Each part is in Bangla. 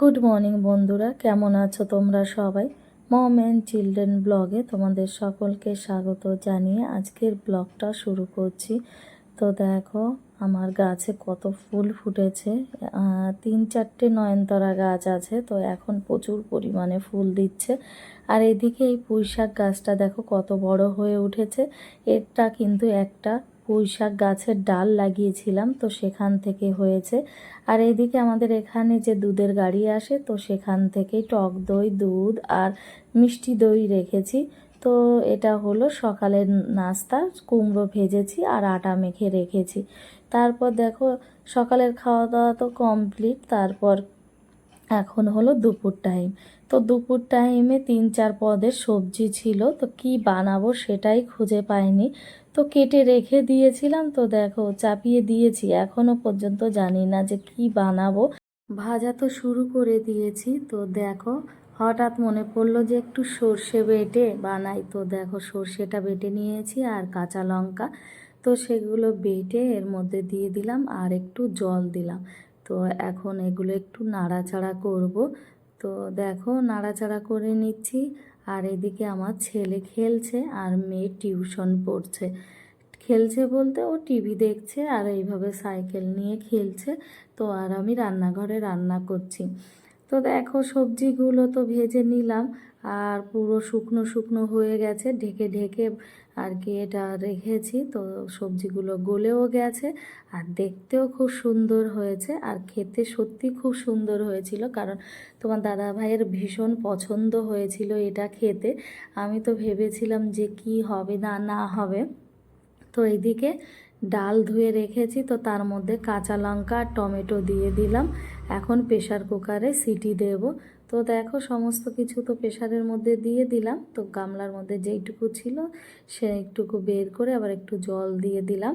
গুড মর্নিং বন্ধুরা। কেমন আছো তোমরা সবাই? মম অ্যান্ড চিলড্রেন ব্লগে তোমাদের সকলকে স্বাগত জানিয়ে আজকের ব্লগটা শুরু করছি। তো দেখো, আমার গাছে কত ফুল ফুটেছে। তিন চারটে নয়নতরা গাছ আছে, তো এখন প্রচুর পরিমাণে ফুল দিচ্ছে। আর এদিকে এই পুঁই শাক গাছটা দেখো কত বড় হয়ে উঠেছে। এটা কিন্তু একটা পুঁই শাক গাছের ডাল লাগিয়েছিলাম, তো সেখান থেকে হয়েছে। আর এইদিকে আমাদের এখানে যে দুধের গাড়ি আসে, তো সেখান থেকেই টক দই, দুধ আর মিষ্টি দই রেখেছি। তো এটা হলো সকালের নাস্তা, কুমড়ো ভেজেছি আর আটা মেখে রেখেছি। তারপর দেখো, সকালের খাওয়া দাওয়া তো কমপ্লিট তারপর এখন হলো দুপুর টাইম তো দুপুর টাইমে তিন চার পদের সবজি ছিল, তো কি বানাবো সেটাই খুঁজে পাইনি। তো কেটে রেখে দিয়েছিলাম। তো দেখো, চাপিয়ে দিয়েছি। এখনও পর্যন্ত জানি না যে কি বানাবো। ভাজা তো শুরু করে দিয়েছি। তো দেখো, হঠাৎ মনে পড়ল যে একটু সর্ষে বেটে বানাই। তো দেখো, সর্ষেটা বেটে নিয়েছি আর কাঁচা লঙ্কা। তো সেগুলো বেটে এর মধ্যে দিয়ে দিলাম আর একটু জল দিলাম। তো এখন এগুলো একটু নাড়াচাড়া করব। তো দেখো, নাড়াচাড়া করে নিচ্ছি। আর এদিকে আমার ছেলে খেলছে আর মেয়ে টিউশন পড়ছে। খেলছে বলতে ও টিভি দেখছে আর এইভাবে সাইকেল নিয়ে খেলছে। তো আর আমি রান্নাঘরে রান্না করছি। তো দেখো সবজিগুলো তো ভেজে নিলাম। আর পুরো শুকনো শুকনো হয়ে গেছে, ঢেকে ঢেকে আর কি এটা রেখেছি। তো সবজিগুলো গলেও গেছে আর দেখতেও খুব সুন্দর হয়েছে আর খেতে সত্যি খুব সুন্দর হয়েছিল কারণ তোমার দাদা ভাইয়ের ভীষণ পছন্দ হয়েছিল এটা খেতে। আমি তো ভেবেছিলাম যে কি হবে না না হবে। তো এদিকে ডাল ধুয়ে রেখেছি, তো তার মধ্যে কাঁচা লঙ্কা আর টমেটো দিয়ে দিলাম। এখন প্রেশার কুকারে সিটি দেব। তো দেখো, সমস্ত কিছু তো প্রেশারের মধ্যে দিয়ে দিলাম। তো গামলার মধ্যে যেইটুকু ছিল সেইটুকু বের করে আবার একটু জল দিয়ে দিলাম।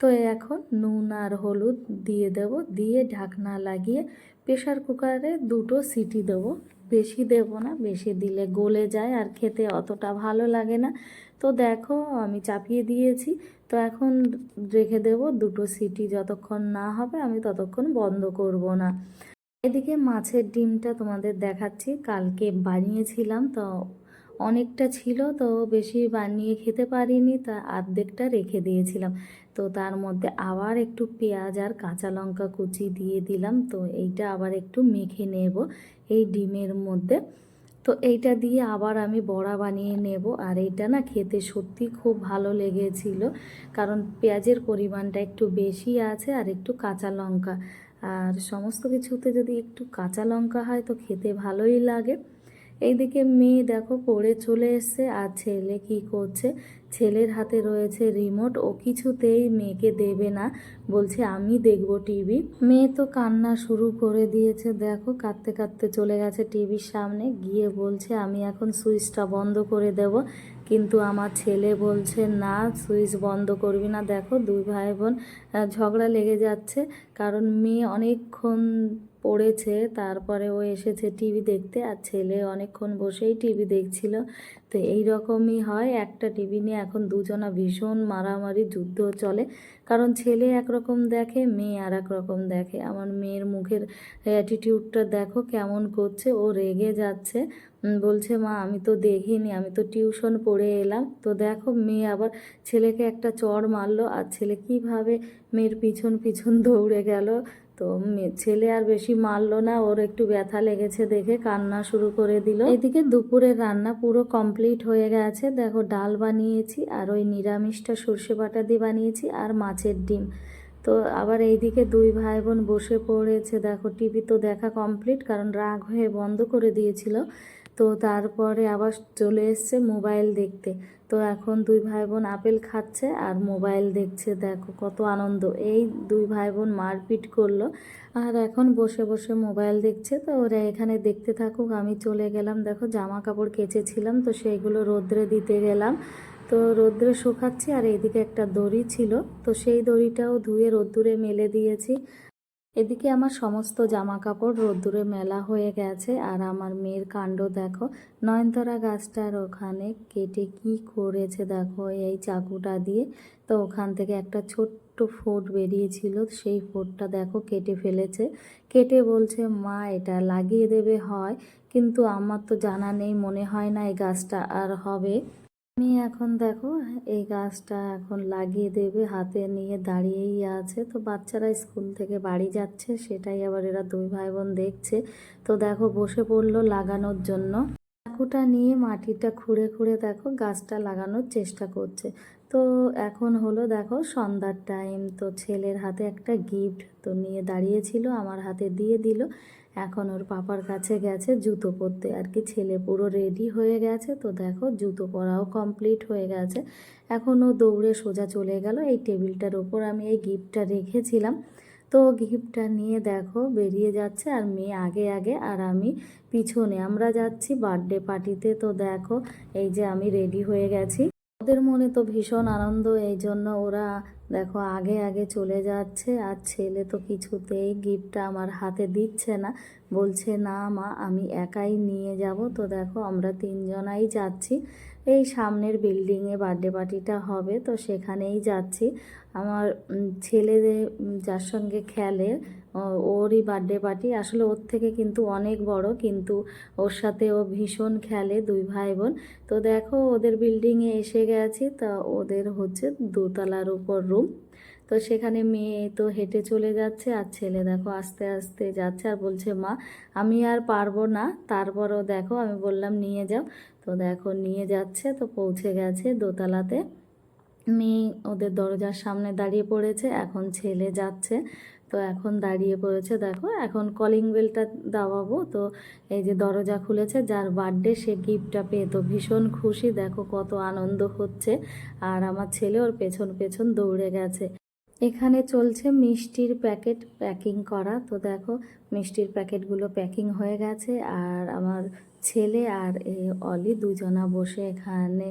তো এখন নুন আর হলুদ দিয়ে দেব, দিয়ে ঢাকনা লাগিয়ে প্রেশার কুকারে দুটো সিটি দেবো। বেশি দেব না, বেশি দিলে গলে যায় আর খেতে অতটা ভালো লাগে না। তো দেখো, আমি চাপিয়ে দিয়েছি। তো এখন রেখে দেব দুটো সিটি, যতক্ষণ না হবে আমি ততক্ষণ বন্ধ করব না। এদিকে মাছের ডিমটা তোমাদের দেখাচ্ছি। কালকে বানিয়েছিলাম, তো অনেকটা ছিল, তো বেশি বানিয়ে খেতে পারিনি, তা আর্ধেকটা রেখে দিয়েছিলাম। তো তার মধ্যে আবার একটু পেঁয়াজ আর কাঁচা লঙ্কা কুচি দিয়ে দিলাম, তো এইটা আবার একটু মেখে নেব এই ডিমের মধ্যে। তো এইটা দিয়ে আবার আমি বড়া বানিয়ে নেব, আর এইটা না খেতে সত্যি খুব ভালো লেগেছিল, কারণ পেঁয়াজের পরিমাণটা একটু বেশি আছে আর একটু কাঁচা লঙ্কা। আর সমস্ত কিছুতে যদি একটু কাঁচা লঙ্কা হয় তো খেতে ভালোই লাগে। এইদিকে মেয়ে দেখো পড়ে চলে এসছে আর ছেলে কি করছে? ছেলের হাতে রয়েছে রিমোট, ও কিছুতেই মেয়েকে দেবে না। বলছে, আমি দেখব টিভি। মেয়ে তো কান্না শুরু করে দিয়েছে। দেখো, কাঁদতে কাঁদতে চলে গেছে টিভির সামনে। গিয়ে বলছে, আমি এখন সুইচটা বন্ধ করে দেব। কিন্তু আমার ছেলে বলছে, না, সুইচ বন্ধ করবি না। দেখো, দুই ভাই বোন ঝগড়া লেগে যাচ্ছে। কারণ মেয়ে অনেকক্ষণ পড়েছে, তারপরে ও এসেছে টিভি দেখতে আর ছেলে অনেকক্ষণ বসেই টিভি দেখছিল। তো এই রকমই হয়, একটা টিভি নিয়ে এখন দুজনা ভীষণ মারামারি, যুদ্ধ চলে। কারণ ছেলে একরকম দেখে, মেয়ে আর এক রকম দেখে। আমার মেয়ের মুখের অ্যাটিটিউডটা দেখো কেমন করছে, ও রেগে যাচ্ছে। বলছে, মা, আমি তো দেখিনি, আমি তো টিউশন পড়ে এলাম। তো দেখো, মেয়ে আবার ছেলেকে একটা চড় মারলো আর ছেলে কীভাবে মেয়ের পিছন পিছন দৌড়ে গেল। তো ছেলে আর বেশি মারলো না, ওর একটু ব্যথা লেগেছে দেখে কান্না শুরু করে দিল। এদিকে দুপুরের রান্না পুরো কমপ্লিট হয়ে গেছে। দেখো, ডাল বানিয়েছি আর ওই নিরামিষটা সর্ষে বাটা দিয়ে বানিয়েছি আর মাছের ডিম। তো আবার এইদিকে দুই ভাই বোন বসে পড়েছে। দেখো, টিভি তো দেখা কমপ্লিট কারণ রাগ হয়ে বন্ধ করে দিয়েছিল। তো তারপরে আবার চলে এসছে মোবাইল দেখতে। তো এখন দুই ভাই বোন আপেল খাচ্ছে আর মোবাইল দেখছে, দেখো কত আনন্দ। এই দুই ভাই বোন মারপিট করল আর এখন বসে বসে মোবাইল দেখছে। তো ওরা এখানে দেখতে থাকুক, আমি চলে গেলাম। দেখো জামা কাপড় কেচেছিলাম, তো সেইগুলো রোদ্রে দিতে গেলাম। তো রোদ্রে শুকাচ্ছি আর এইদিকে একটা দড়ি ছিল, তো সেই দড়িটাও ধুয়ে রোদ্দুরে মেলে দিয়েছি। এদিকে আমার সমস্ত জামা কাপড় রোদ্দুরে মেলা হয়ে গেছে আর আমার মেয়ের কাণ্ড দেখো। নয়নতারা গাছটার ওখানে কেটে কি করেছে দেখো এই চাকুটা দিয়ে। তো ওখান থেকে একটা ছোট্ট ফোট বেরিয়েছিল, সেই ফোটটা দেখো কেটে ফেলেছে। কেটে বলছে, মা, এটা লাগিয়ে দেবে হয়। কিন্তু আমার তো জানা নেই, মনে হয় না এই গাছটা আর হবে। আমি এখন দেখো, এই গাছটা এখন লাগিয়ে দেবে, হাতে নিয়ে দাঁড়িয়েই আছে। তো বাচ্চারা স্কুল থেকে বাড়ি যাচ্ছে, সেটাই আবার এরা দুই ভাই বোন দেখছে। তো দেখো, বসে পড়ল লাগানোর জন্য। চাকুটা নিয়ে মাটিটা খুঁড়ে খুঁড়ে দেখো, গাছটা লাগানোর চেষ্টা করছে। তো এখন হলো দেখো, সন্ধ্যার টাইম তো ছেলের হাতে একটা গিফট তো নিয়ে দাঁড়িয়েছিল, আমার হাতে দিয়ে দিল। এখন ওর পাপার কাছে গেছে জুতো পরতে। আর কি ছেলে পুরো রেডি হয়ে গেছে। তো দেখো, জুতো পরাও কমপ্লিট হয়ে গেছে। এখন ও দৌড়ে সোজা চলে গেল। এই টেবিলটার ওপর আমি এই গিফটটা রেখেছিলাম। তো গিফটটা নিয়ে দেখো, বেরিয়ে যাচ্ছে আর মেয়ে আগে আগে আর আমি পিছনে। আমরা যাচ্ছি বার্থডে পার্টিতে তো দেখো, এই যে আমি রেডি হয়ে গেছি। ওদের মনে তো ভীষণ আনন্দ। এই জন্য ওরা দেখো, আগে আগে চলে যাচ্ছে আর ছেলে তো কিছুতেই গিফটটা আমার হাতে দিচ্ছে না। বলছে, না মা, আমি একাই নিয়ে যাব। তো দেখো, আমরা তিনজনাই যাচ্ছি। এই সামনের বিল্ডিংয়ে বার্থডে পার্টিটা হবে, তো সেখানেই যাচ্ছি। আমার ছেলেদের ছেলে যার সঙ্গে খেলে ওরই বার্থডে পার্টি আসলে ওর থেকে কিন্তু অনেক বড়, কিন্তু ওর সাথে ও ভীষণ খেলে দুই ভাই বোন তো দেখো, ওদের বিল্ডিংয়ে এসে গেছি, তা ওদের হচ্ছে দোতলার উপর রুম তো সেখানে মেয়ে তো হেঁটে চলে যাচ্ছে, আর ছেলে দেখো আস্তে আস্তে যাচ্ছে আর বলছে, মা, আমি আর পারব না। তারপরও দেখো, আমি বললাম, নিয়ে যাও। তো দেখো, নিয়ে যাচ্ছে, তো পৌঁছে গেছে দোতলাতে। মেয়ে ওদের দরজার সামনে দাঁড়িয়ে পড়েছে, এখন ছেলে যাচ্ছে। তো এখন দাঁড়িয়ে পড়েছে, দেখো। এখন কলিং বেলটা দাবাবো। তো এই যে দরজা খুলেছে, যার বার্থডে সে গিফটটা পেয়ে তো ভীষণ খুশি। দেখো কত আনন্দ হচ্ছে। আর আমার ছেলে ওর পেছন পেছন দৌড়ে গেছে। এখানে চলছে মিষ্টির প্যাকেট প্যাকিং করা। তো দেখো, মিষ্টির প্যাকেটগুলো প্যাকিং হয়ে গেছে। আর আমার ছেলে আর এই অলি দুজনা বসে এখানে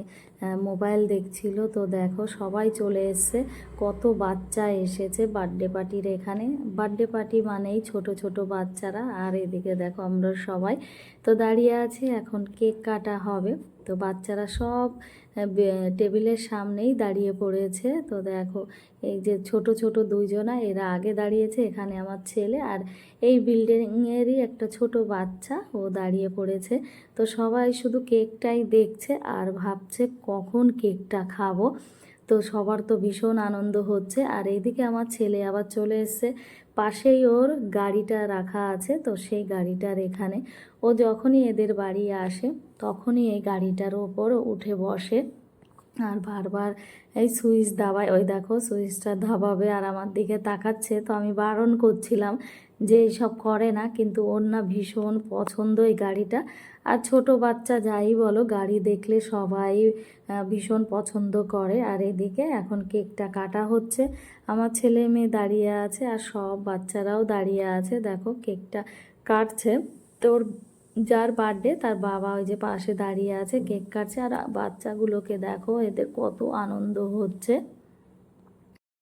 মোবাইল দেখছিল। তো দেখো, সবাই চলে এসছে। কত বাচ্চা এসেছে বার্থডে পার্টির এখানে। বার্থডে পার্টি মানেই ছোট ছোট বাচ্চারা। আর এদিকে দেখো, আমরা সবাই। তো দাঁড়িয়ে আছি, এখন কেক কাটা হবে। তো বাচ্চারা সব টেবিলের সামনেই দাঁড়িয়ে পড়েছে। তো দেখো, এই যে ছোট ছোট দুইজনা, এরা আগে দাঁড়িয়েছে, এখানে আমার ছেলে। আর এই বিল্ডিংয়েরই একটা ছোট বাচ্চা, ও দাঁড়িয়ে পড়েছে। তো সবাই শুধু কেকটাই দেখছে আর ভাবছে কখন কেকটা খাব? তো সবার তো ভীষণ আনন্দ হচ্ছে। আর এইদিকে আমার ছেলে আবার চলে এসছে। পাশেই ওর গাড়িটা রাখা আছে, তো সেই গাড়িটার এখানে। ও যখনই এদের বাড়ি আসে, তখনই এই গাড়িটার ওপর উঠে বসে। আর বারবার এই সুইচ দাবায়, ওই দেখো সুইচটা দাবাবে আর আমার দিকে তাকাচ্ছে। তো আমি বারণ করছিলাম যে এইসব করে না, কিন্তু ওর না ভীষণ পছন্দ এই গাড়িটা। আর ছোট বাচ্চা যাই বলো, গাড়ি দেখলে সবাই ভীষণ পছন্দ করে। আর এদিকে এখন কেকটা কাটা হচ্ছে। আমার ছেলে মেয়ে দাঁড়িয়ে আছে আর সব বাচ্চারাও দাঁড়িয়ে আছে। দেখো কেকটা কাটছে। তোর যার বার্থডে তার বাবা ওই যে পাশে দাঁড়িয়ে আছে, কেক কাটছে। আর বাচ্চাগুলোকে দেখো, এদের কত আনন্দ হচ্ছে।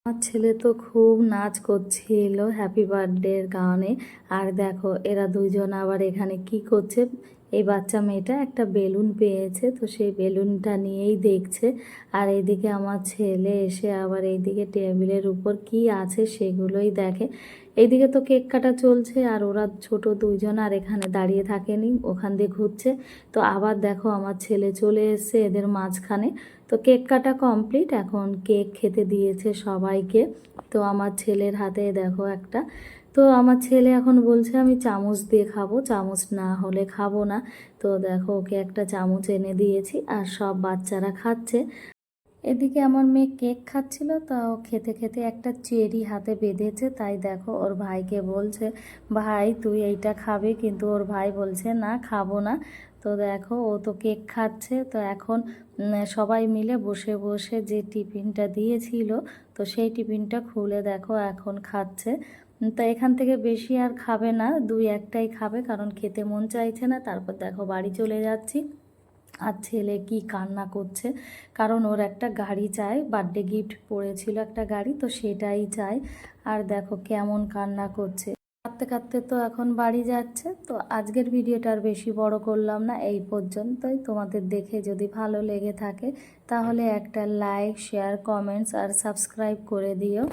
আমার ছেলে তো খুব নাচ করছিল হ্যাপি বার্থডের গানে। আর দেখো, এরা দুইজন আবার এখানে কি করছে? এই বাচ্চা মেয়েটা একটা বেলুন পেয়েছে, তো সেই বেলুনটা নিয়েই দেখছে। আর এইদিকে আমার ছেলে এসে আবার এইদিকে টেবিলের উপর কি আছে সেগুলোই দেখে। এইদিকে তো কেক কাটা চলছে আর ওরা ছোট দুইজন আর এখানে দাঁড়িয়ে থাকেনি, ওখান দিয়ে ঘুরছে। তো আবার দেখো আমার ছেলে চলে এসেছে এদের মাঝখানে। তো কেক কাটা কমপ্লিট, এখন কেক খেতে দিয়েছে সবাইকে। তো আমার ছেলের হাতে দেখো একটা তো আমার ছেলে এখন বলছে, আমি চামচ দিয়ে খাব, চামচ না হলে খাব না। তো দেখো, ওকে একটা চামচ এনে দিয়েছি আর সব বাচ্চারা খাচ্ছে। এদিকে আমার মেয়ে কেক খাচ্ছিল, তা ও খেতে খেতে একটা চেরি হাতে বেঁধেছে। তাই দেখো, ওর ভাইকে বলছে, ভাই, তুই এইটা খাবে। কিন্তু ওর ভাই বলছে, না, খাব না। তো দেখো, ও তো কেক খাচ্ছে। তো এখন সবাই মিলে বসে বসে যে টিফিনটা দিয়েছিল, তো সেই টিফিনটা খুলে দেখো, এখন খাচ্ছে। তো এখান থেকে বেশি আর খাবে না, দুই একটাই খাবে কারণ খেতে মন চাইছে না। তারপর দেখো বাড়ি চলে যাচ্ছি। আর ছেলে কি কান্না করছে? কারণ ওর একটা গাড়ি চাই বার্থডে গিফট পড়েছিল একটা গাড়ি, তো সেটাই চাই। আর দেখো কেমন কান্না করছে। কাঁদতে কাঁদতে তো এখন বাড়ি যাচ্ছে, তো আজকের ভিডিওটা আর বেশি বড় করলাম না, এই পর্যন্তই। তোমাদের দেখে যদি ভালো লেগে থাকে, তাহলে একটা লাইক শেয়ার কমেন্টস আর সাবস্ক্রাইব করে দিও।